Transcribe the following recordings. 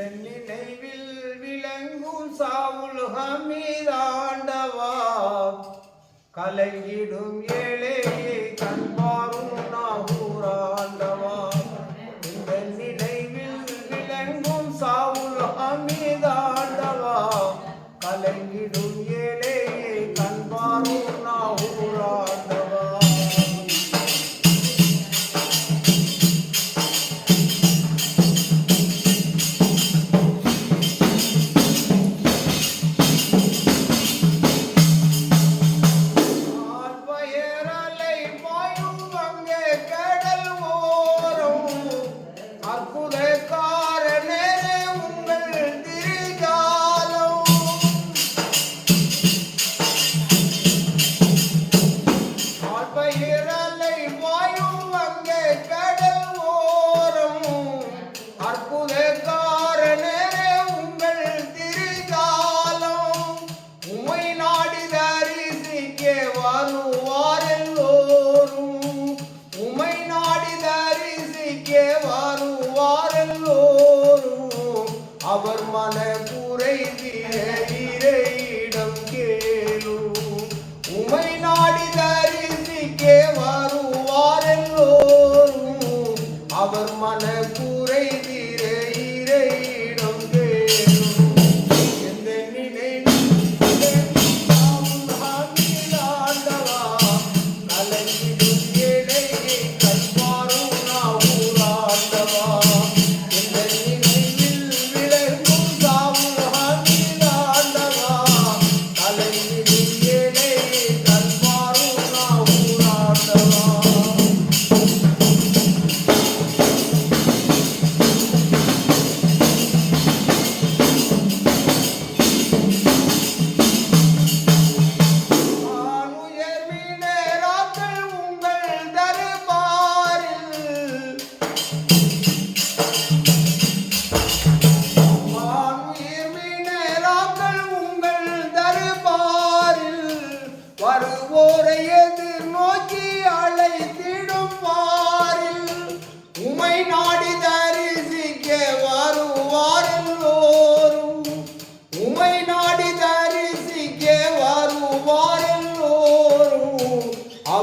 எங்கள் நினைவில் விளங்கும் சாவுல் ஹமீதாண்டவா கலங்கிடும் ஏழை அவர் மன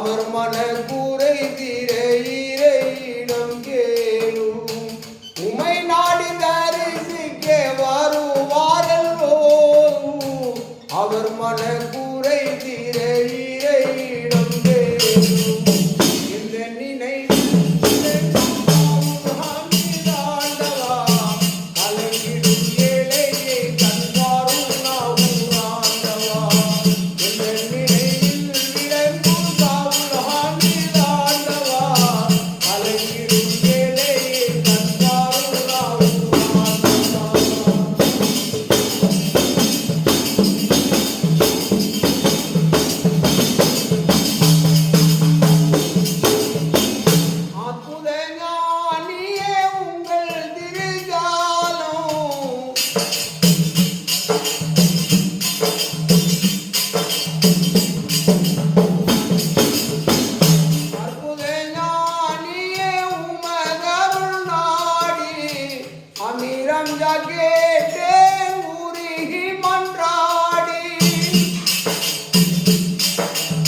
அவர் மன கூரை திரையிடம் கேளும். உமை நாடி தரிசிக்க வருவாரல் அவர் மன கூரை திரை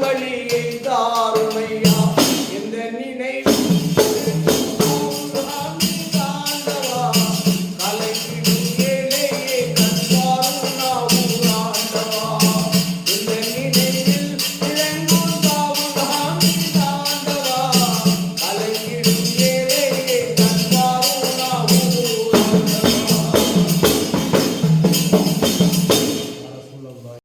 வழியை தாருமையா